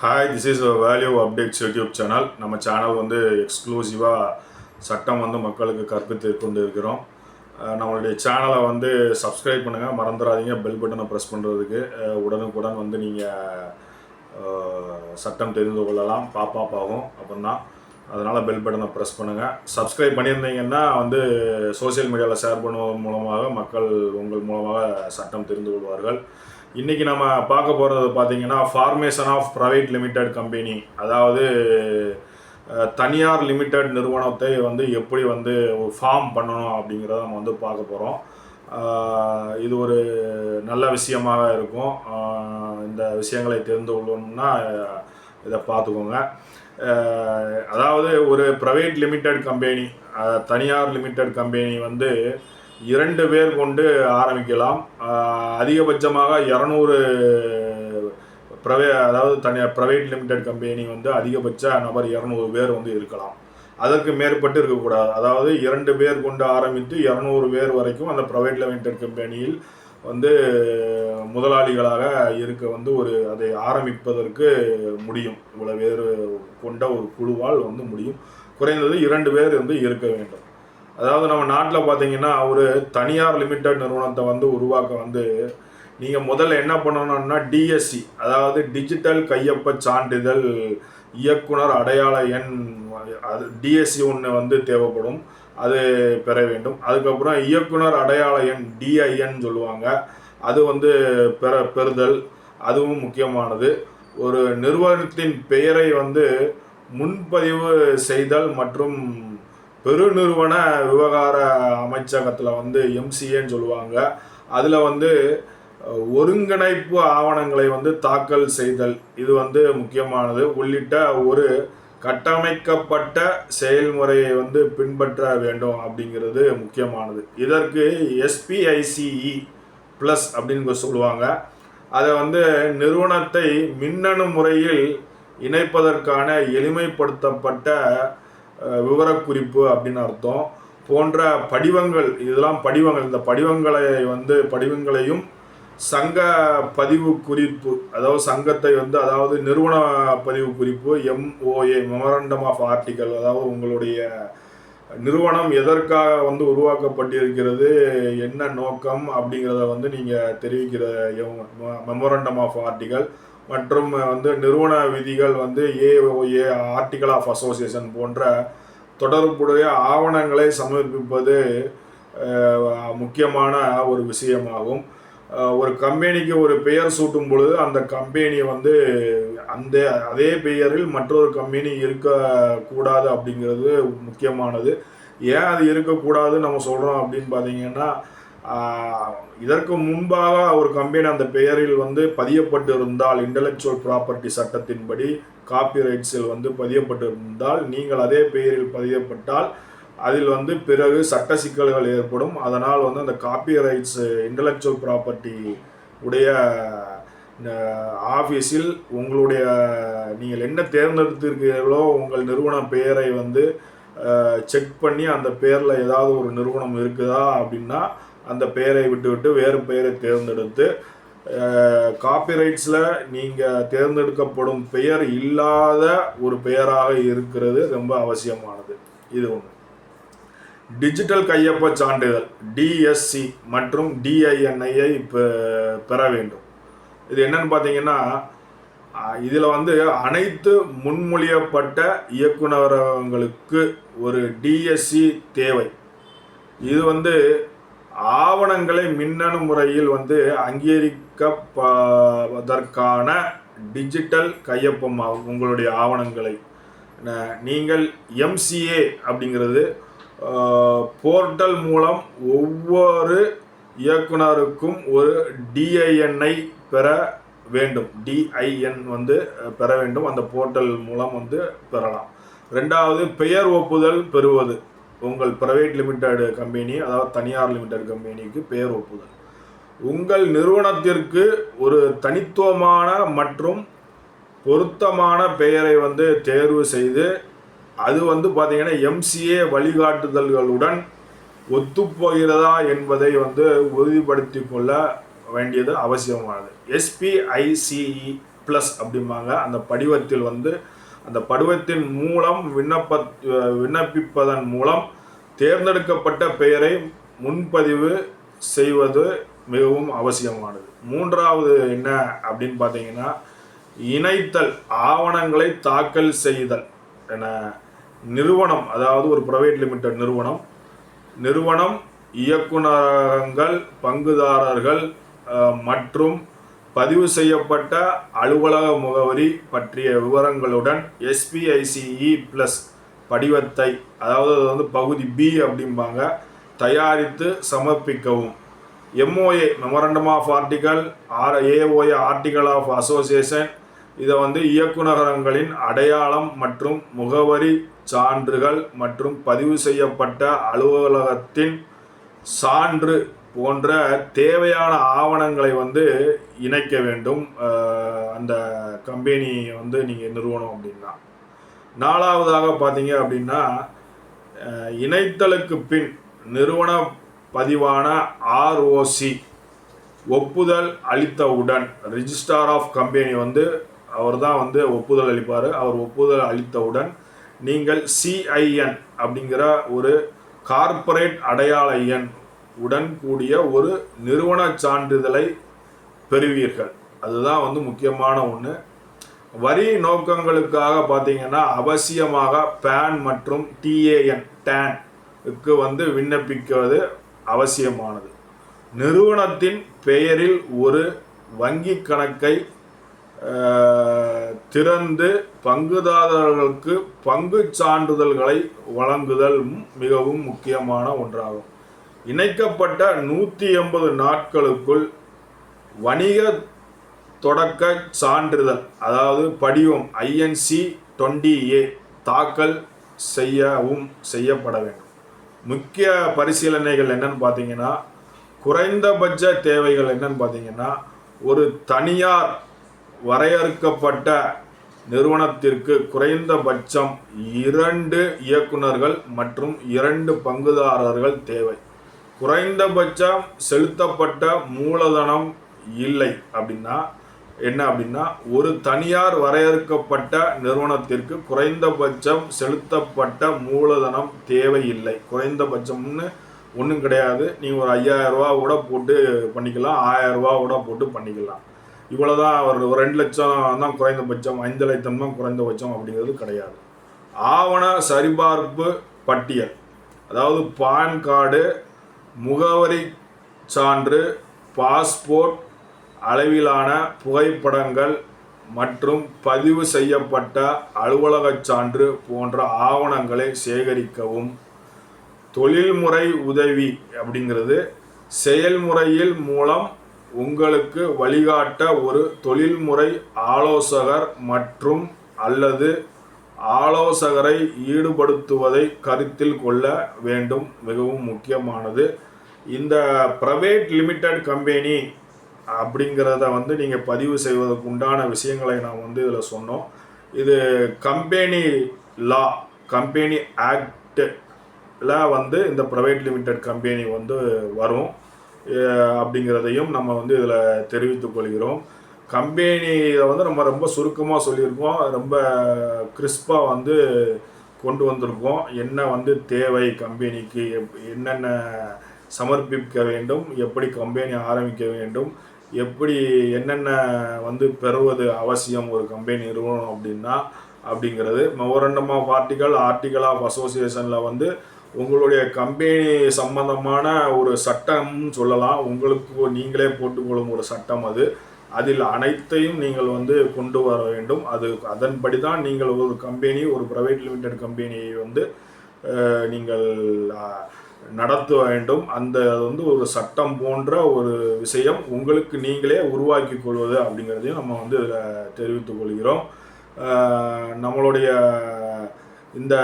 Hi this is value updates YouTube channel நம்ம channel வந்து எக்ஸ்க்ளூசிவாக சட்டம் வந்து மக்களுக்கு கற்பித்து கொண்டு இருக்கிறோம் நம்மளுடைய சேனலை வந்து சப்ஸ்கிரைப் பண்ணுங்கள் மறந்துடாதீங்க. பெல் பட்டனை ப்ரெஸ் பண்ணுறதுக்கு உடனுக்குடன் வந்து நீங்கள் சட்டம் தெரிந்து கொள்ளலாம். பாப்பாப் ஆகும் அப்படின்னா அதனால் பெல் பட்டனை ப்ரெஸ் பண்ணுங்கள் சப்ஸ்கிரைப் பண்ணியிருந்தீங்கன்னா வந்து சோஷியல் மீடியாவில் ஷேர் பண்ணுவதன் மூலமாக மக்கள் உங்கள் மூலமாக சட்டம் தெரிந்து கொள்வார்கள். இன்றைக்கி நம்ம பார்க்க போகிறது பார்த்தீங்கன்னா formation of private limited company அதாவது தனியார் லிமிடெட் நிறுவனத்தை வந்து எப்படி வந்து ஃபார்ம் பண்ணணும் அப்படிங்கிறத நம்ம வந்து பார்க்க போகிறோம் இது ஒரு நல்ல விஷயமாக இருக்கும். இந்த விஷயங்களை தெரிந்து கொள்ளணும்னா இதை பார்த்துக்கோங்க. அதாவது ஒரு ப்ரைவேட் லிமிடெட் கம்பெனி தனியார் லிமிடெட் கம்பெனி வந்து இரண்டு பேர் கொண்டு ஆரம்பிக்கலாம். அதிகபட்சமாக இரநூறு ப்ரைவே அதாவது தனியார் ப்ரைவேட் லிமிடெட் கம்பெனி வந்து அதிகபட்ச நபர் இரநூறு பேர் வந்து இருக்கலாம். அதற்கு மேற்பட்டு இருக்கக்கூடாது. அதாவது இரண்டு பேர் கொண்டு ஆரம்பித்து இரநூறு பேர் வரைக்கும் அந்த ப்ரைவேட் லிமிடெட் கம்பெனியில் வந்து முதலாளிகளாக இருக்க வந்து ஒரு அதை ஆரம்பிப்பதற்கு முடியும். இவ்வளோ பேர் கொண்ட ஒரு குழுவால் வந்து முடியும். குறைந்தது இரண்டு பேர் வந்து இருக்க வேண்டும். அதாவது நம்ம நாட்டில் பார்த்தீங்கன்னா ஒரு தனியார் லிமிடெட் நிறுவனத்தை வந்து உருவாக்க வந்து நீங்கள் முதல்ல என்ன பண்ணணும்னா டிஎஸ்சி அதாவது டிஜிட்டல் கையொப்ப சான்றிதழ் இயக்குனர் அடையாள எண் அது டிஎஸ்சி ஒன்று வந்து தேவைப்படும். அது பெற வேண்டும். அதுக்கப்புறம் இயக்குனர் அடையாள எண் டிஐஎன் சொல்லுவாங்க. அது வந்து பெற பெறுதல். அதுவும் முக்கியமானது. ஒரு நிறுவனத்தின் பெயரை வந்து முன்பதிவு செய்தல் மற்றும் பெருநிறுவன விவகார அமைச்சகத்தில் வந்து எம்சிஏன்னு சொல்லுவாங்க. அதில் வந்து ஒருங்கிணைப்பு ஆவணங்களை வந்து தாக்கல் செய்தல் இது வந்து முக்கியமானது. உள்ளிட்ட ஒரு கட்டமைக்கப்பட்ட செயல்முறையை வந்து பின்பற்ற வேண்டும் அப்படிங்கிறது முக்கியமானது. இதற்கு எஸ்பிஐசிஇ ப்ளஸ் அப்படின்னு சொல்லுவாங்க. அதை வந்து நிறுவனத்தை மின்னணு முறையில் இணைப்பதற்கான எளிமைப்படுத்தப்பட்ட விவரக்குறிப்பு அப்படின்னு அர்த்தம். போன்ற படிவங்கள் இதெல்லாம் படிவங்கள். இந்த படிவங்களை வந்து படிவங்களையும் சங்க பதிவு குறிப்பு அதாவது சங்கத்தை வந்து அதாவது நிறுவன பதிவு குறிப்பு எம்ஓஏ மெமரண்டம் ஆஃப் ஆர்டிக்கல் அதாவது உங்களுடைய நிறுவனம் எதற்காக வந்து உருவாக்கப்பட்டிருக்கிறது என்ன நோக்கம் அப்படிங்கிறத வந்து நீங்கள் தெரிவிக்கிற மெமரண்டம் ஆஃப் ஆர்டிகல் மற்றும் வந்து நிறுவன விதிகள் வந்து ஏஓஏ ஆர்டிகல் ஆஃப் அசோசியேஷன் போன்ற தொடர்புடைய ஆவணங்களை சமர்ப்பிப்பது முக்கியமான ஒரு விஷயமாகும். ஒரு கம்பெனிக்கு ஒரு பெயர் சூட்டும் பொழுது அந்த கம்பெனி வந்து அந்த அதே பெயரில் மற்றொரு கம்பெனி இருக்கக்கூடாது அப்படிங்கிறது முக்கியமானது. ஏன் அது இருக்கக்கூடாதுன்னு நம்ம சொல்கிறோம் அப்படின்னு பார்த்தீங்கன்னா இதற்கு முன்பாக ஒரு கம்பெனி அந்த பெயரில் வந்து பதியப்பட்டு இருந்தால் இன்டலெக்சுவல் ப்ராப்பர்ட்டி சட்டத்தின்படி காப்பிரைட்ஸில் வந்து பதியப்பட்டு இருந்தால் நீங்கள் அதே பெயரில் பதியப்பட்டால் அதில் வந்து பிறகு சட்ட சிக்கல்கள் ஏற்படும். அதனால் வந்து அந்த காப்பிரைட்ஸ் இன்டலெக்சுவல் ப்ராப்பர்ட்டி உடைய ஆஃபீஸில் உங்களுடைய நீங்கள் என்ன தேர்ந்தெடுத்திருக்கிறீர்களோ உங்கள் நிறுவன பெயரை வந்து செக் பண்ணி அந்த பேரில் ஏதாவது ஒரு நிறுவனம் இருக்குதா அப்படின்னா அந்த பெயரை விட்டுவிட்டு வேறு பெயரை தேர்ந்தெடுத்து காப்பிரைட்ஸில் நீங்கள் தேர்ந்தெடுக்கப்படும் பெயர் இல்லாத ஒரு பெயராக இருக்கிறது ரொம்ப அவசியமானது. இது ஒன்று டிஜிட்டல் கையொப்ப சான்றிதழ் டிஎஸ்சி மற்றும் டிஐஎன்ஐயை பெற வேண்டும். இது என்னன்னு பார்த்தீங்கன்னா இதில் வந்து அனைத்து முன்மொழியப்பட்ட இயக்குநரகங்களுக்கு ஒரு டிஎஸ்சி தேவை. இது வந்து ஆவணங்களை மின்னணு முறையில் வந்து அங்கீகரிக்கப்பதற்கான டிஜிட்டல் கையொப்பமாகும் உங்களுடைய ஆவணங்களை. நீங்கள் எம்சிஏ அப்படிங்கிறது போர்ட்டல் மூலம் ஒவ்வொரு இயக்குனருக்கும் ஒரு டிஐஎன்ஐ பெற வேண்டும். டிஐஎன் வந்து பெற வேண்டும். அந்த போர்ட்டல் மூலம் வந்து பெறலாம். ரெண்டாவது பெயர் ஒப்புதல் பெறுவது. உங்கள் பிரைவேட் லிமிடெட் கம்பெனி அதாவது தனியார் லிமிடெட் கம்பெனிக்கு பெயர் ஒப்புதல். உங்கள் நிறுவனத்திற்கு ஒரு தனித்துவமான மற்றும் பொருத்தமான பெயரை வந்து தேர்வு செய்து அது வந்து பார்த்தீங்கன்னா எம்சிஏ வழிகாட்டுதல்களுடன் ஒத்துப்போகிறதா என்பதை வந்து உறுதிப்படுத்தி கொள்ள வேண்டியது அவசியமானது. எஸ்பிஐசிஇ ப்ளஸ் அப்படிம்பாங்க. அந்த படிவத்தில் வந்து அந்த படிவத்தின் மூலம் விண்ணப்ப விண்ணப்பிப்பதன் மூலம் தேர்ந்தெடுக்கப்பட்ட பெயரை முன்பதிவு செய்வது மிகவும் அவசியமானது. மூன்றாவது என்ன அப்படின்னு பார்த்தீங்கன்னா இணைத்தல் ஆவணங்களை தாக்கல் செய்தல் என நிறுவனம் அதாவது ஒரு பிரைவேட் லிமிடெட் நிறுவனம் நிறுவனம் இயக்குநரகங்கள் பங்குதாரர்கள் மற்றும் பதிவு செய்யப்பட்ட அலுவலக முகவரி பற்றிய விவரங்களுடன் எஸ்பிஐசிஇ ப்ளஸ் படிவத்தை அதாவது அது வந்து பகுதி பி அப்படிம்பாங்க தயாரித்து சமர்ப்பிக்கவும். MOA memorandum of article or AOA article of association இதை வந்து இயக்குநகரங்களின் அடையாளம் மற்றும் முகவரி சான்றுகள் மற்றும் பதிவு செய்யப்பட்ட அலுவலகத்தின் சான்று போன்ற தேவையான ஆவணங்களை வந்து இணைக்க வேண்டும். அந்த கம்பெனி வந்து நீங்கள் நிறுவனம் அப்படின்னா. நாலாவதாக பார்த்தீங்க அப்படின்னா இணைத்தலுக்கு பின் நிறுவன பதிவான ஆர்ஓசி ஒப்புதல் அளித்தவுடன் ரிஜிஸ்டார் ஆஃப் கம்பெனி வந்து அவர் தான் வந்து ஒப்புதல் அளிப்பார். அவர் ஒப்புதல் அளித்தவுடன் நீங்கள் சிஐஎன் அப்படிங்கிற ஒரு கார்ப்பரேட் அடையாள எண் உடன் கூடிய ஒரு நிறுவன சான்றிதழை பெறுவீர்கள். அதுதான் வந்து முக்கியமான ஒன்று வரி நோக்கங்களுக்காக பார்த்தீங்கன்னா அவசியமாக பேன் மற்றும் டிஏஎன் டேன் க்கு வந்து விண்ணப்பிக்குவது அவசியமானது. நிறுவனத்தின் பெயரில் ஒரு வங்கி கணக்கை திறந்து பங்குதாரர்களுக்கு பங்குச் சான்றிதழ்களை வழங்குதல் மிகவும் முக்கியமான ஒன்றாகும். இணைக்கப்பட்ட நூற்றி எண்பது நாட்களுக்குள் வணிக தொடக்க சான்றிதழ் அதாவது படிவம் ஐஎன்சி டுவெண்ட்டி ஏ தாக்கல் செய்யவும் செய்யப்பட வேண்டும். முக்கிய பரிசீலனைகள் என்னன்னு பார்த்தீங்கன்னா குறைந்தபட்ச தேவைகள் என்னன்னு பார்த்தீங்கன்னா ஒரு தனியார் வரையறுக்கப்பட்ட நிறுவனத்திற்கு குறைந்தபட்சம் இரண்டு இயக்குனர்கள் மற்றும் இரண்டு பங்குதாரர்கள் தேவை. குறைந்தபட்சம் செலுத்தப்பட்ட மூலதனம் இல்லை அப்படின்னா என்ன அப்படின்னா ஒரு தனியார் வரையறுக்கப்பட்ட நிறுவனத்திற்கு குறைந்தபட்சம் செலுத்தப்பட்ட மூலதனம் தேவையில்லை. குறைந்தபட்சம்னு ஒன்றும் கிடையாது. நீங்கள் ஒரு ஐயாயிரம் ரூபா கூட போட்டு பண்ணிக்கலாம் ஆயிரம் ரூபா கூட போட்டு பண்ணிக்கலாம். இவ்வளோதான் ஒரு ஒரு ரெண்டு லட்சம் தான் குறைந்தபட்சம் ஐந்து லட்சம் தான் குறைந்தபட்சம் அப்படிங்கிறது கிடையாது. ஆவண சரிபார்ப்பு பட்டியல் அதாவது பான் கார்டு முகவரி சான்று பாஸ்போர்ட் அளவிலான புகைப்படங்கள் மற்றும் பதிவு செய்யப்பட்ட அலுவலகச் சான்று போன்ற ஆவணங்களை சேகரிக்கவும். தொழில்முறை உதவி அப்படிங்கிறது செயல்முறையில் மூலம் உங்களுக்கு வழிகாட்ட ஒரு தொழில்முறை ஆலோசகர் மற்றும் அல்லது ஆலோசகரை ஈடுபடுத்துவதை கருத்தில் கொள்ள வேண்டும். மிகவும் முக்கியமானது. இந்த ப்ரைவேட் லிமிடெட் கம்பெனி அப்படிங்கிறத வந்து நீங்கள் பதிவு செய்வதற்கு உண்டான விஷயங்களை நான் வந்து இதில் சொன்னோம். இது கம்பெனி லா கம்பெனி ஆக்டில் வந்து இந்த ப்ரைவேட் லிமிடெட் கம்பெனி வந்து வரும். அப்படிங்கிறதையும் நம்ம வந்து இதில் தெரிவித்துக் கொள்கிறோம். கம்பெனி இதை வந்து நம்ம ரொம்ப சுருக்கமாக சொல்லியிருக்கோம். ரொம்ப கிறிஸ்பாக வந்து கொண்டு வந்திருக்கோம். என்ன வந்து தேவை கம்பெனிக்கு? எப்- என்னென்ன சமர்ப்பிக்க வேண்டும்? எப்படி கம்பெனி ஆரம்பிக்க வேண்டும்? எப்படி என்னென்ன வந்து பெறுவது அவசியம் ஒரு கம்பெனி நிறுவனம் அப்படின்னா அப்படிங்கிறது. Memorandum of article article of அசோசியேஷனில் வந்து உங்களுடைய கம்பெனி சம்பந்தமான ஒரு சட்டம்னு சொல்லலாம். உங்களுக்கு நீங்களே போட்டுக்கொள்ளும் ஒரு சட்டம் அது. அதில் அனைத்தையும் நீங்கள் வந்து கொண்டு வர வேண்டும். அது அதன்படி தான் நீங்கள் ஒரு கம்பெனி ஒரு ப்ரைவேட் லிமிடெட் கம்பெனியை வந்து நீங்கள் நடத்த வேண்டும். அந்த வந்து ஒரு சட்டம் போன்ற ஒரு விஷயம் உங்களுக்கு நீங்களே உருவாக்கி கொள்வது அப்படிங்கிறதையும் நம்ம வந்து இதில் தெரிவித்துக் கொள்கிறோம். நம்மளுடைய இந்த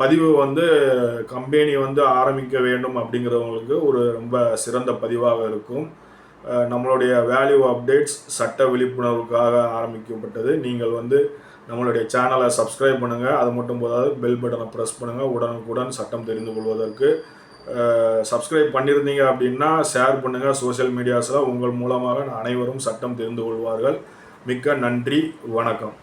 பதிவு வந்து கம்பெனி வந்து ஆரம்பிக்க வேண்டும் அப்படிங்கிறவங்களுக்கு ஒரு ரொம்ப சிறந்த பதிவாக இருக்கும். நம்மளுடைய வேல்யூ அப்டேட்ஸ் சட்ட விழிப்புணர்வுக்காக ஆரம்பிக்கப்பட்டது. நீங்கள் வந்து நம்மளுடைய சேனலை சப்ஸ்கிரைப் பண்ணுங்கள் அது மட்டும் போதாது பெல் பட்டனை ப்ரெஸ் பண்ணுங்கள் உடனுக்குடன் சட்டம் தெரிந்து கொள்வதற்கு சப்ஸ்கிரைப் பண்ணியிருந்தீங்க அப்படின்னா ஷேர் பண்ணுங்கள் சோஷியல் மீடியாஸில் உங்கள் மூலமாக அனைவரும் சட்டம் தெரிந்து கொள்வார்கள். மிக்க நன்றி. வணக்கம்.